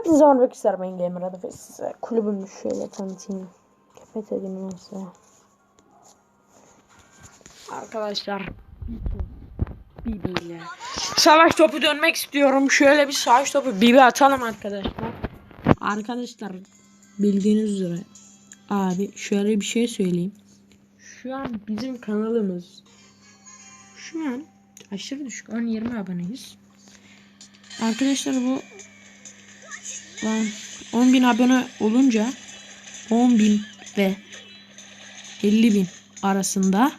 Hepinize merhaba arkadaşlar ben Gamer Adı ve size kulübümü şöyle tanıtayım. Kepet edeyim size. Arkadaşlar Bibi ile Savaş topu dönmek istiyorum. Şöyle bir savaş topu Bibi atalım arkadaşlar. Arkadaşlar bildiğiniz üzere abi şöyle bir şey söyleyeyim. Şu an bizim kanalımız şu an aşırı düşük 10-20 aboneyiz. Arkadaşlar bu Lan 10.000 abone olunca 10.000 ve 50.000 arasında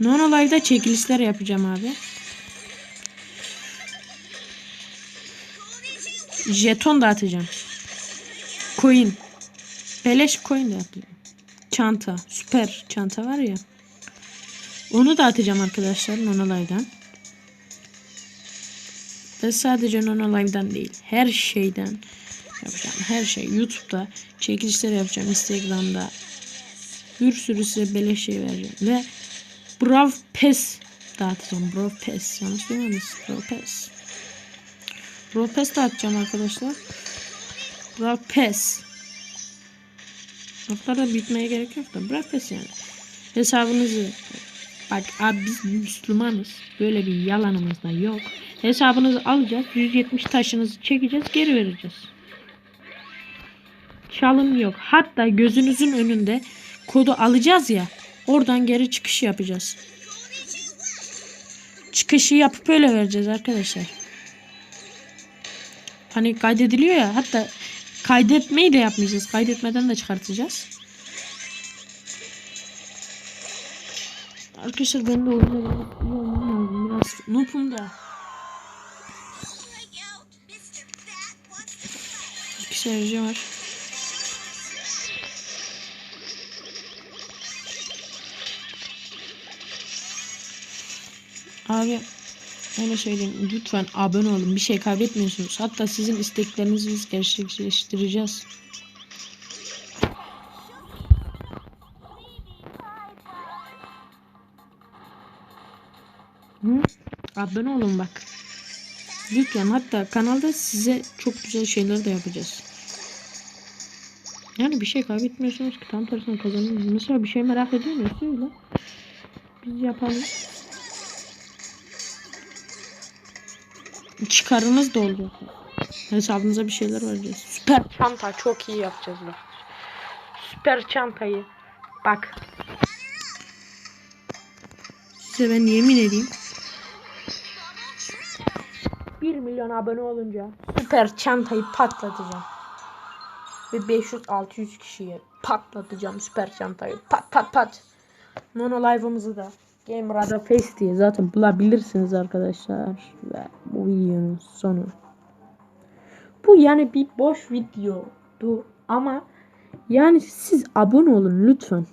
Nono Live'da çekilişler yapacağım abi. Jeton dağıtacağım. Coin. Beleş coin dağıtacağım. Çanta. Süper çanta var ya. Onu dağıtacağım arkadaşlar Nono Live'dan. Ve sadece non live'dan değil. Her şeyden yapacağım. Her şey. YouTube'da çekilişler yapacağım. Instagram'da bir sürü size beleş şey vereceğim. Ve Brav Pass dağıtacağım. Brav Pass. Yanlış duymadınız. Brav Pass. Brav Pass dağıtacağım arkadaşlar. Brav Pass. Noktalar bitmeye gerek yok da. Brav Pass yani. Hesabınızı Bak abi biz Müslümanız. Böyle bir yalanımız da yok. Hesabınızı alacağız. 170 taşınızı çekeceğiz. Geri vereceğiz. Çalım yok. Hatta gözünüzün önünde kodu alacağız ya. Oradan geri çıkış yapacağız. Çıkışı yapıp öyle vereceğiz arkadaşlar. Hani kaydediliyor ya. Hatta kaydetmeyi de yapmayacağız. Kaydetmeden de çıkartacağız. Arkadaşlar ben de olmam lazım. Biraz noobum da. İki seyirci var. Abi öyle söyleyeyim. Lütfen abone olun. Bir şey kaybetmiyorsunuz. Hatta sizin isteklerinizi biz gerçekleştireceğiz. Hı? Abone olun bak. Lütfen hatta kanalda size çok güzel şeyler de yapacağız. Yani bir şey kaybetmiyorsunuz ki tam tersine kazanıyorsunuz. Mesela bir şey merak ediyor musunuz? Söyle. Biz yapalım. Çıkarınız da olacak. Hesabınıza bir şeyler vereceğiz. Süper çanta çok iyi yapacağız bak. Süper çantayı. Bak. Size ben yemin edeyim. 1 milyon abone olunca süper çantayı patlatacağım. Ve 500-600 kişiye patlatacağım süper çantayı. Pat pat pat. Mono live'ımızı da Gamer Ada Face diye zaten bulabilirsiniz arkadaşlar. Ve bu videonun sonu. Bu yani bir boş videodu ama yani siz abone olun lütfen.